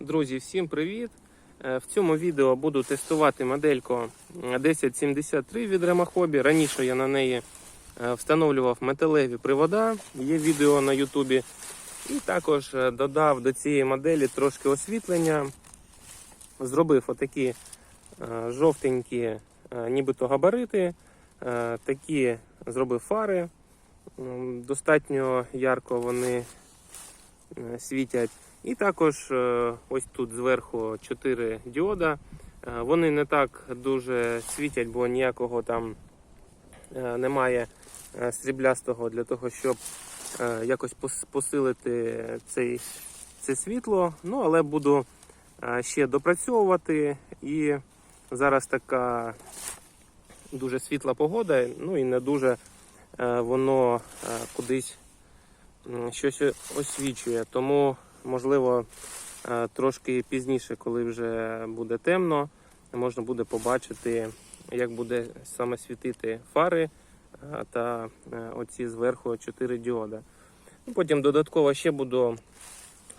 Друзі, всім привіт! Е, В цьому відео буду тестувати модельку 1073 від Ремахобі. Раніше я на неї е, встановлював металеві привода, є відео на Ютубі. І також е, додав до цієї моделі трошки освітлення. Зробив отакі жовтенькі, нібито габарити, такі зробив фари. Достатньо ярко вони світять. І також е, ось тут зверху 4 діода. Е, Вони не так дуже світять, бо ніякого там е, немає сріблястого для того, щоб якось посилити цей, це світло. Ну, але буду ще допрацьовувати. І зараз така дуже світла погода, ну і не дуже воно кудись щось освічує. Тому, можливо, е, трошки пізніше, коли вже буде темно, можна буде побачити, як буде саме світити фари е, та е, оці зверху 4 діода. Ну, Потім додатково ще буду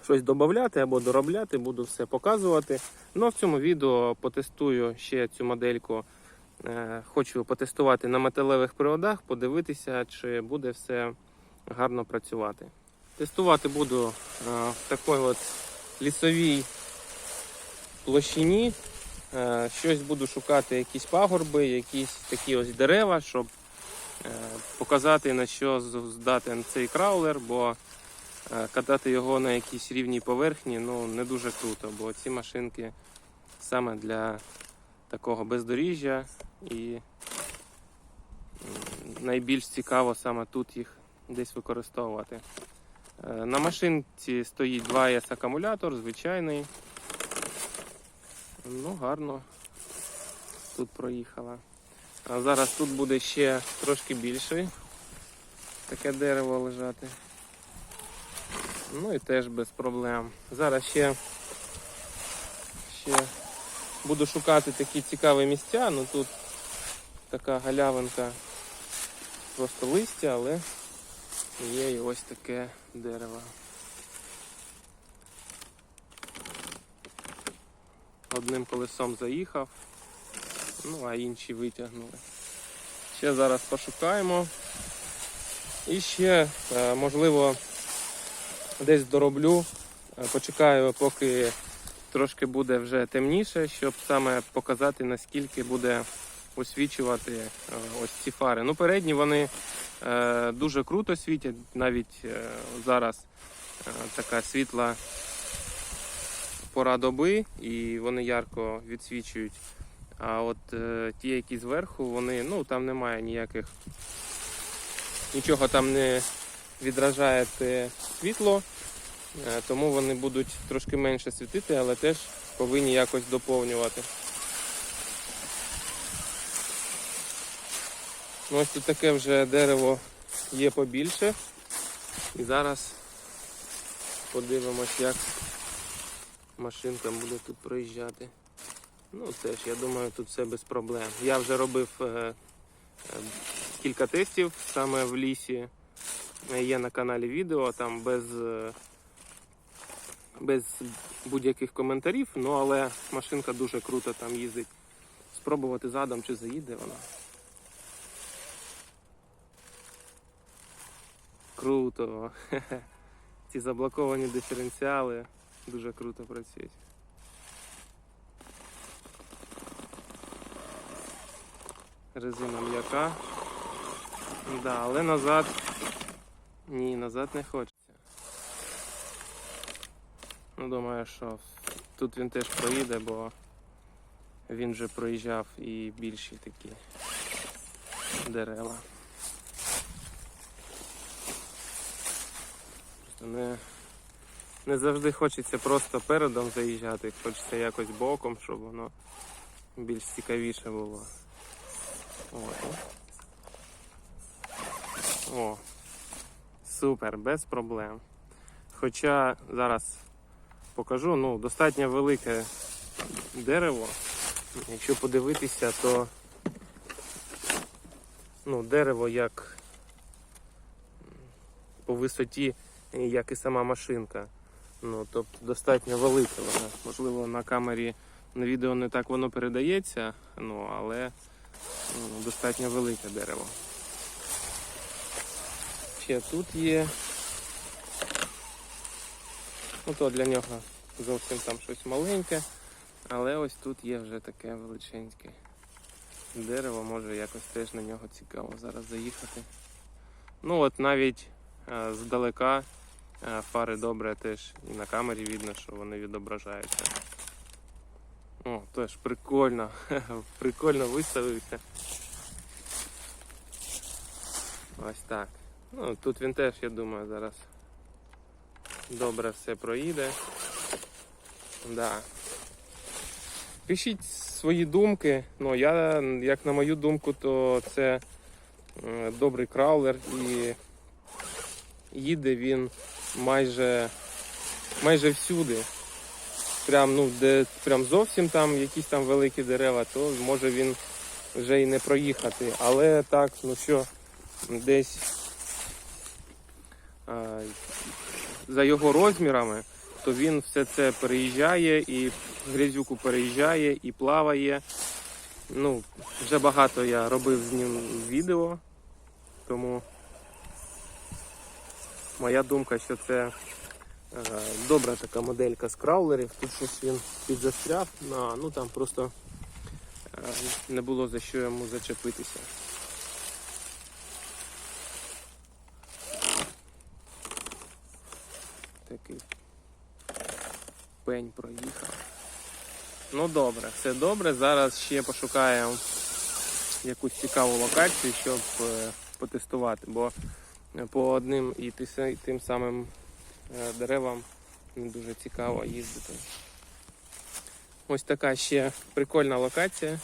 щось додати або доробляти, буду все показувати. Ну а в цьому відео потестую ще цю модельку. Хочу потестувати на металевих приводах, подивитися, чи буде все гарно працювати. Тестувати буду е, в такій от лісовій площині. Е, Щось буду шукати, якісь пагорби, якісь такі ось дерева, щоб е, показати на що з- здатен цей краулер, бо катати його на якійсь рівній поверхні ну, не дуже круто, бо ці машинки саме для такого бездоріжжя і найбільш цікаво саме тут їх десь використовувати. Е, На машинці стоїть 2С акумулятор, звичайний. Ну, гарно тут проїхала. А зараз тут буде ще трошки більше таке дерево лежати. Ну і теж без проблем. Зараз ще, ще буду шукати такі цікаві місця. Ну тут така галявинка, просто листя, але є і ось таке дерево. Одним колесом заїхав, ну а інші витягнули. Ще зараз пошукаємо. І ще, е, можливо, десь дороблю, е, почекаю, поки трошки буде вже темніше, щоб саме показати, наскільки буде освічувати е, ось ці фари. Ну, передні вони дуже круто світять, навіть е, зараз е, така світла пора доби, і вони ярко відсвічують. А от е, ті, які зверху, вони, ну там немає ніяких, нічого там не відражає те світло, е, тому вони будуть трошки менше світити, але теж повинні якось доповнювати. Ось тут таке вже дерево є побільше. І зараз подивимось, як машинка буде тут проїжджати. Ну теж, я думаю, тут все без проблем. Я вже робив е, е, кілька тестів саме в лісі. Є на каналі відео, там без, е, без будь-яких коментарів, ну але машинка дуже круто там їздить. Спробувати задом, чи заїде вона. Круто. Ці заблоковані диференціали дуже круто працюють. Резина м'яка. Да, але назад. Ні, назад не хочеться. Ну, думаю, що тут він теж проїде, бо він вже проїжджав і більші такі дерева. Не, не завжди хочеться просто передом заїжджати, хочеться якось боком, щоб воно більш цікавіше було. От. О, супер, без проблем. Хоча зараз покажу, ну, достатньо велике дерево. Якщо подивитися, то ну, дерево як по висоті, як і сама машинка. Ну, тобто достатньо велика вона. Можливо, на камері на відео не так воно передається, ну, але ну, достатньо велике дерево. Ще тут є. Ну, то для нього зовсім там щось маленьке, але ось тут є вже таке величеньке дерево, може якось теж на нього цікаво зараз заїхати. Ну от навіть е, здалека фари добре теж і на камері видно, що вони відображаються. О, теж прикольно, прикольно виставився. Ось так. Ну, тут він теж, я думаю, зараз добре все проїде. Да. Пишіть свої думки. Ну, я, як на мою думку, то це е, добрий краулер і їде він майже, майже всюди. Прям, ну, де прям зовсім там якісь там великі дерева, то може він вже і не проїхати. Але так, ну що, десь а, за його розмірами, то він все це переїжджає і грязюку переїжджає і плаває. Ну, вже багато я робив з ним відео, тому моя думка, що це е, добра така моделька з краулерів. Тут щось він підзастряв, на, ну там просто е, не було за що йому зачепитися. Такий пень проїхав. Ну добре, все добре. Зараз ще пошукаємо якусь цікаву локацію, щоб е, потестувати, бо по одним і тим самим е, деревам не дуже цікаво їздити. Ось така ще прикольна локація.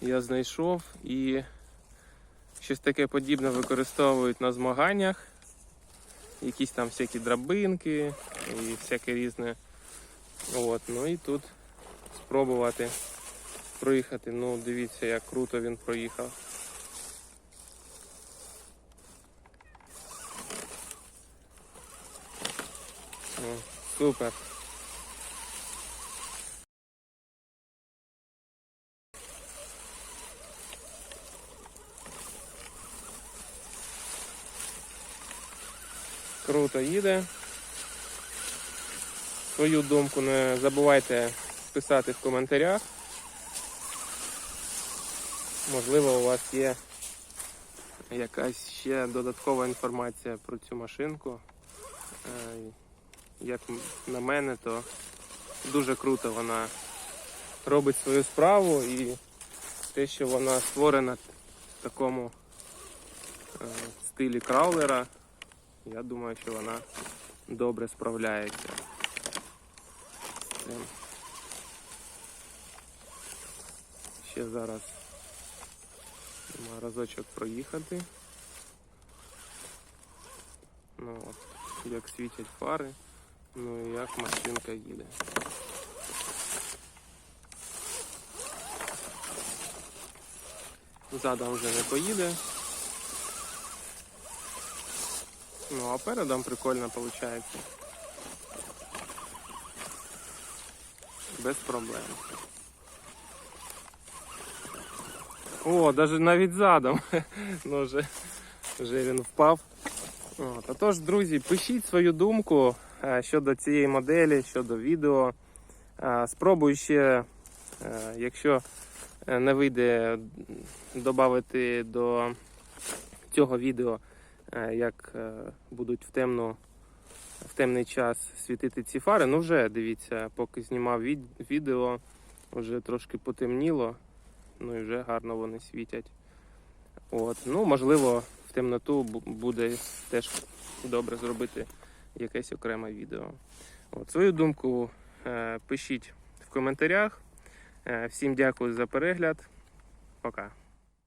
Я знайшов і щось таке подібне використовують на змаганнях. Якісь там всякі драбинки і всяке різне. От, ну і тут спробувати проїхати. Ну, дивіться, як круто він проїхав. О, супер. Круто їде. Свою думку не забувайте писати в коментарях. Можливо, у вас є якась ще додаткова інформація про цю машинку. Як на мене, то дуже круто вона робить свою справу і те, що вона створена в такому е, стилі краулера, я думаю, що вона добре справляється. Ще зараз разочок проїхати. Ну, от, як світять фари, ну і як машинка їде. Задом вже не поїде. Ну, а передом прикольно виходить. Без проблем. О, навіть навіть задом. ну, вже, вже він впав. От. А тож, друзі, пишіть свою думку щодо цієї моделі, щодо відео. Е, Спробую ще, е, якщо е, не вийде додати до цього відео, е, як е, будуть в темну в темний час світити ці фари. Ну вже дивіться, поки знімав від- відео, вже трошки потемніло, ну і вже гарно вони світять. От. Ну, можливо, в темноту буде теж добре зробити якесь окреме відео. От. Свою думку е, пишіть в коментарях. Е, всім дякую за перегляд. Пока.